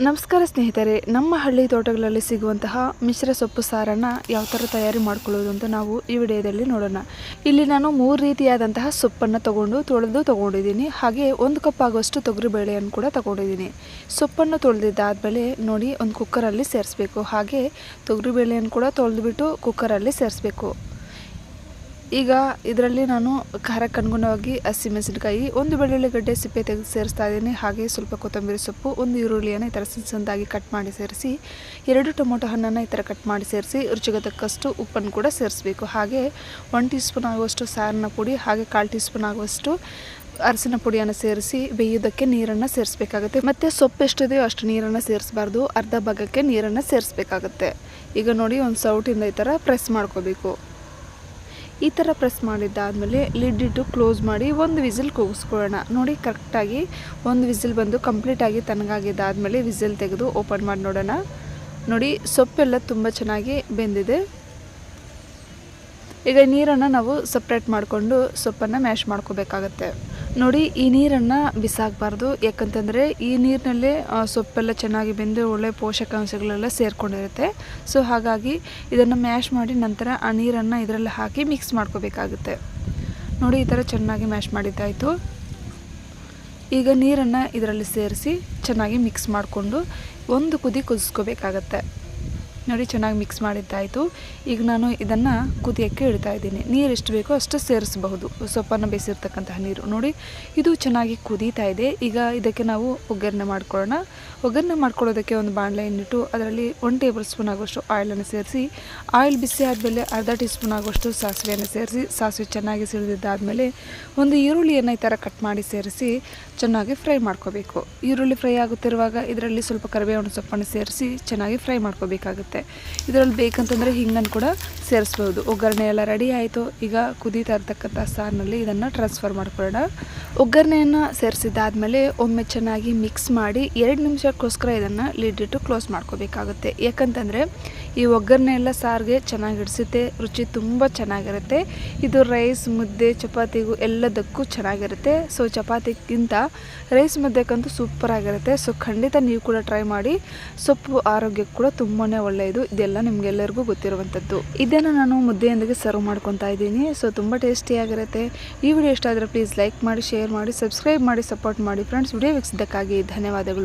ನಮಸ್ಕಾರ ಸ್ನೇಹಿತರೆ, ನಮ್ಮ ಹಳ್ಳಿ ತೋಟಗಳಲ್ಲಿ ಸಿಗುವಂತಹ ಮಿಶ್ರ ಸೊಪ್ಪು ಸಾರನ್ನು ಯಾವ ಥರ ತಯಾರಿ ಮಾಡ್ಕೊಳ್ಳೋದು ಅಂತ ನಾವು ಈ ವಿಡಿಯೋದಲ್ಲಿ ನೋಡೋಣ. ಇಲ್ಲಿ ನಾನು ಮೂರು ರೀತಿಯಾದಂತಹ ಸೊಪ್ಪನ್ನು ತೊಗೊಂಡು ತೊಳೆದು ತೊಗೊಂಡಿದ್ದೀನಿ. ಹಾಗೆ ಒಂದು ಕಪ್ ಆಗುವಷ್ಟು ತೊಗರಿಬೇಳೆಯನ್ನು ಕೂಡ ತಗೊಂಡಿದ್ದೀನಿ. ಸೊಪ್ಪನ್ನು ತೊಳೆದಿದ್ದಾದಮೇಲೆ ನೋಡಿ, ಒಂದು ಕುಕ್ಕರಲ್ಲಿ ಸೇರಿಸ್ಬೇಕು. ಹಾಗೆ ತೊಗರಿ ಬೇಳೆಯನ್ನು ಕೂಡ ತೊಳೆದುಬಿಟ್ಟು ಕುಕ್ಕರಲ್ಲಿ ಸೇರಿಸ್ಬೇಕು. ಈಗ ಇದರಲ್ಲಿ ನಾನು ಖಾರಕ್ಕೆ ಅನುಗುಣವಾಗಿ ಹಸಿಮೆಣಸಿನಕಾಯಿ ಒಂದು ಬೆಳ್ಳುಳ್ಳಿ ಗಡ್ಡೆ ಸಿಪ್ಪೆ ತೆಗೆದು ಸೇರಿಸ್ತಾ ಇದ್ದೀನಿ. ಹಾಗೆ ಸ್ವಲ್ಪ ಕೊತ್ತಂಬರಿ ಸೊಪ್ಪು, ಒಂದು ಈರುಳ್ಳಿಯನ್ನು ಈ ಥರ ಸಣ್ಣದಾಗಿ ಕಟ್ ಮಾಡಿ ಸೇರಿಸಿ, ಎರಡು ಟೊಮೊಟೊ ಹಣ್ಣನ್ನು ಈ ಥರ ಕಟ್ ಮಾಡಿ ಸೇರಿಸಿ, ರುಚಿಗೆ ತಕ್ಕಷ್ಟು ಉಪ್ಪನ್ನು ಕೂಡ ಸೇರಿಸಬೇಕು. ಹಾಗೆ ಒನ್ ಟೀ ಸ್ಪೂನ್ ಆಗುವಷ್ಟು ಸಾರನ್ನ ಪುಡಿ, ಹಾಗೆ ಕಾಲು ಟೀ ಸ್ಪೂನ್ ಆಗುವಷ್ಟು ಅರಸಿನ ಪುಡಿಯನ್ನು ಸೇರಿಸಿ ಬೇಯೋದಕ್ಕೆ ನೀರನ್ನು ಸೇರಿಸಬೇಕಾಗುತ್ತೆ. ಮತ್ತು ಸೊಪ್ಪು ಎಷ್ಟಿದೆಯೋ ಅಷ್ಟು ನೀರನ್ನು ಸೇರಿಸಬಾರ್ದು. ಅರ್ಧ ಭಾಗಕ್ಕೆ ನೀರನ್ನು ಸೇರಿಸಬೇಕಾಗುತ್ತೆ. ಈಗ ನೋಡಿ, ಒಂದು ಸೌಟಿಂದ ಈ ಥರ ಪ್ರೆಸ್ ಮಾಡ್ಕೋಬೇಕು. ಈ ಥರ ಪ್ರೆಸ್ ಮಾಡಿದ್ದಾದಮೇಲೆ ಲಿಡ್ ಇಟ್ಟು ಕ್ಲೋಸ್ ಮಾಡಿ ಒಂದು ವಿಸಿಲ್ ಕೂಗಿಸ್ಕೊಳ್ಳೋಣ. ನೋಡಿ ಕರೆಕ್ಟಾಗಿ ಒಂದು ವಿಸಿಲ್ ಬಂದು ಕಂಪ್ಲೀಟಾಗಿ ತಣ್ಣಗಾಗಿದ್ದಾದಮೇಲೆ ವಿಸಿಲ್ ತೆಗೆದು ಓಪನ್ ಮಾಡಿ ನೋಡೋಣ. ನೋಡಿ ಸೊಪ್ಪೆಲ್ಲ ತುಂಬ ಚೆನ್ನಾಗಿ ಬೆಂದಿದೆ. ಈಗ ನೀರನ್ನು ನಾವು ಸಪ್ರೇಟ್ ಮಾಡಿಕೊಂಡು ಸೊಪ್ಪನ್ನು ಮ್ಯಾಶ್ ಮಾಡ್ಕೋಬೇಕಾಗತ್ತೆ. ನೋಡಿ, ಈ ನೀರನ್ನು ಬಿಸಾಕಬಾರ್ದು. ಯಾಕಂತಂದರೆ, ಈ ನೀರಿನಲ್ಲೇ ಸೊಪ್ಪೆಲ್ಲ ಚೆನ್ನಾಗಿ ಬೆಂದು ಒಳ್ಳೆ ಪೋಷಕಾಂಶಗಳೆಲ್ಲ ಸೇರಿಕೊಂಡಿರುತ್ತೆ. ಸೊ, ಹಾಗಾಗಿ ಇದನ್ನು ಮ್ಯಾಶ್ ಮಾಡಿ ನಂತರ ಆ ನೀರನ್ನು ಇದರಲ್ಲಿ ಹಾಕಿ ಮಿಕ್ಸ್ ಮಾಡ್ಕೋಬೇಕಾಗುತ್ತೆ. ನೋಡಿ, ಈ ಥರ ಚೆನ್ನಾಗಿ ಮ್ಯಾಶ್ ಮಾಡಿದ್ದಾಯಿತು. ಈಗ ನೀರನ್ನು ಇದರಲ್ಲಿ ಸೇರಿಸಿ ಚೆನ್ನಾಗಿ ಮಿಕ್ಸ್ ಮಾಡಿಕೊಂಡು ಒಂದು ಕುದಿ ಕುದಿಸ್ಕೋಬೇಕಾಗತ್ತೆ. ನೋಡಿ, ಚೆನ್ನಾಗಿ ಮಿಕ್ಸ್ ಮಾಡಿದ್ದಾಯಿತು. ಈಗ ನಾನು ಇದನ್ನು ಕುದಿಯೋಕ್ಕೆ ಇಡ್ತಾ ಇದ್ದೀನಿ. ನೀರು ಎಷ್ಟು ಬೇಕೋ ಅಷ್ಟು ಸೇರಿಸಬಹುದು. ಸೊಪ್ಪನ್ನು ಬೇಯಿಸಿರ್ತಕ್ಕಂತಹ ನೀರು. ನೋಡಿ, ಇದು ಚೆನ್ನಾಗಿ ಕುದೀತಾ ಇದೆ. ಈಗ ಇದಕ್ಕೆ ನಾವು ಒಗ್ಗರಣೆ ಮಾಡ್ಕೊಳ್ಳೋಣ. ಒಗ್ಗರಣೆ ಮಾಡ್ಕೊಳ್ಳೋದಕ್ಕೆ ಒಂದು ಬಾಣಲೆಯನ್ನಿಟ್ಟು ಅದರಲ್ಲಿ ಒನ್ ಟೇಬಲ್ ಸ್ಪೂನ್ ಆಗುವಷ್ಟು ಆಯಿಲನ್ನು ಸೇರಿಸಿ, ಆಯಿಲ್ ಬಿಸಿ ಆದಮೇಲೆ ಅರ್ಧ ಟೀ ಸ್ಪೂನ್ ಆಗುವಷ್ಟು ಸಾಸಿವೆಯನ್ನು ಸೇರಿಸಿ, ಸಾಸಿವೆ ಚೆನ್ನಾಗಿ ಸಿಡಿದಿದ್ದಾದಮೇಲೆ ಒಂದು ಈರುಳ್ಳಿಯನ್ನು ಈ ಥರ ಕಟ್ ಮಾಡಿ ಸೇರಿಸಿ ಚೆನ್ನಾಗಿ ಫ್ರೈ ಮಾಡ್ಕೋಬೇಕು. ಈರುಳ್ಳಿ ಫ್ರೈ ಆಗುತ್ತಿರುವಾಗ ಇದರಲ್ಲಿ ಸ್ವಲ್ಪ ಕರಿಬೇವಿನ ಸೊಪ್ಪನ್ನು ಸೇರಿಸಿ ಚೆನ್ನಾಗಿ ಫ್ರೈ ಮಾಡ್ಕೋಬೇಕಾಗುತ್ತೆ. ಇದರಲ್ಲಿ ಬೇಕಂತಂದರೆ ಹಿಂಗನ್ನು ಕೂಡ ಸೇರಿಸ್ಬೋದು. ಒಗ್ಗರಣೆ ಎಲ್ಲ ರೆಡಿ ಆಯಿತು. ಈಗ ಕುದೀತಾ ಇರ್ತಕ್ಕಂಥ ಸಾರಿನಲ್ಲಿ ಇದನ್ನು ಟ್ರಾನ್ಸ್ಫರ್ ಮಾಡ್ಕೊಳ್ಳೋಣ. ಒಗ್ಗರಣೆಯನ್ನು ಸೇರಿಸಿದ್ದಾದಮೇಲೆ ಒಮ್ಮೆ ಚೆನ್ನಾಗಿ ಮಿಕ್ಸ್ ಮಾಡಿ ಎರಡು ನಿಮಿಷಕ್ಕೋಸ್ಕರ ಇದನ್ನು ಲಿಡ್ಡಿಟ್ಟು ಕ್ಲೋಸ್ ಮಾಡ್ಕೋಬೇಕಾಗುತ್ತೆ. ಯಾಕಂತಂದರೆ ಈ ಒಗ್ಗರಣೆ ಎಲ್ಲ ಸಾರಿಗೆ ಚೆನ್ನಾಗಿ ಹಿಡಿಸುತ್ತೆ. ರುಚಿ ತುಂಬ ಚೆನ್ನಾಗಿರುತ್ತೆ. ಇದು ರೈಸ್ ಮುದ್ದೆ, ಚಪಾತಿಗೂ ಎಲ್ಲದಕ್ಕೂ ಚೆನ್ನಾಗಿರುತ್ತೆ. ಸೊ ಚಪಾತಿಗಿಂತ ರೈಸ್ ಮುದ್ದೆಗಂತೂ ಸೂಪರ್ ಆಗಿರುತ್ತೆ. ಸೊ ಖಂಡಿತ ನೀವು ಕೂಡ ಟ್ರೈ ಮಾಡಿ. ಸೊಪ್ಪು ಆರೋಗ್ಯಕ್ಕೆ ಕೂಡ ತುಂಬಾ ಒಳ್ಳೆಯದು ಇದೆಲ್ಲ ನಿಮಗೆಲ್ಲರಿಗೂ ಗೊತ್ತಿರುವಂಥದ್ದು. ಇದನ್ನು ನಾನು ಮುದ್ದೆಯೊಂದಿಗೆ ಸರ್ವ್ ಮಾಡ್ಕೊತಾ ಇದ್ದೀನಿ. ಸೊ ತುಂಬ ಟೇಸ್ಟಿಯಾಗಿರುತ್ತೆ ಈ ವಿಡಿಯೋ ಇಷ್ಟ ಆದರೆ ಪ್ಲೀಸ್ ಲೈಕ್ ಮಾಡಿ ಶೇರ್ ಮಾಡಿ ಸಬ್ಸ್ಕ್ರೈಬ್ ಮಾಡಿ ಸಪೋರ್ಟ್ ಮಾಡಿ. ಫ್ರೆಂಡ್ಸ್ ವಿಡಿಯೋ ವೀಕ್ಷಿದ್ದಕ್ಕಾಗಿ ಧನ್ಯವಾದಗಳು.